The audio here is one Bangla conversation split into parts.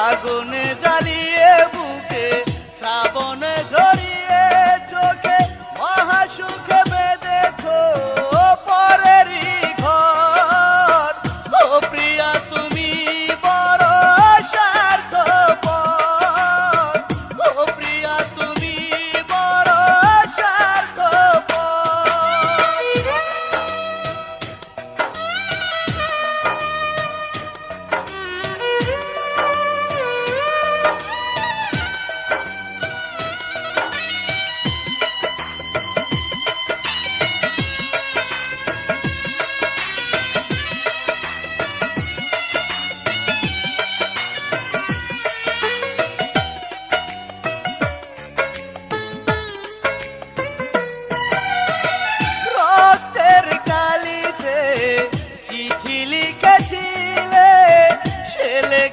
আগুনে জ্বালিয়ে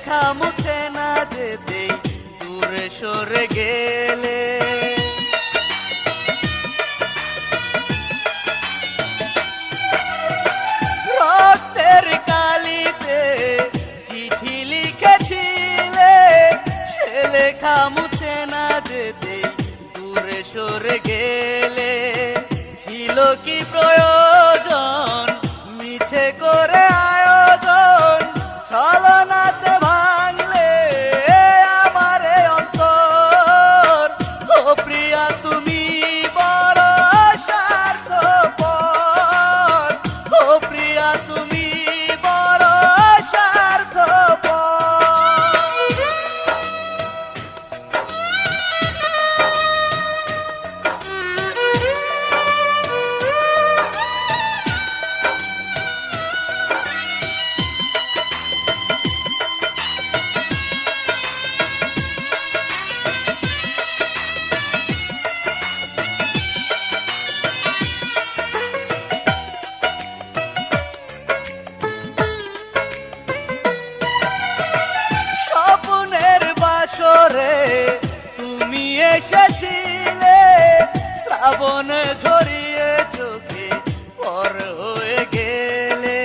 লেখা মুছে না যেতে, দূরে সরে গেলে। কালিতে না যেতে, দূরে সরে গেলে। ছিল কি প্রয়োজন বাসরে তুমি এসেছিলে শ্রাবণ ঝরিয়ে চোখে, পর হয়ে গেলে।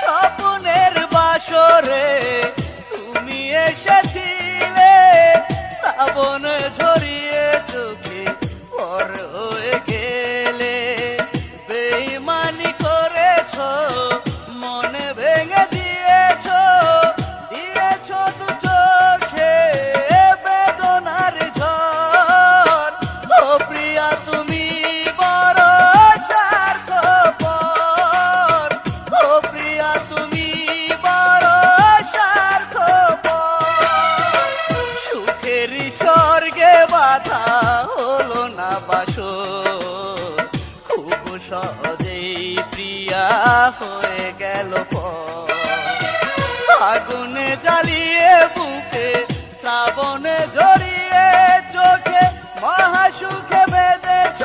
স্বপ্নের বাসরে তুমি এসেছিলে শ্রাবণ ঝরিয়ে বাসো খুব সহজে প্রিয়া হয়ে গেল আগুনে জ্বালিয়ে বুকে শ্রাবণে জড়িয়ে চোখে মহাসুখে বেঁধেছ।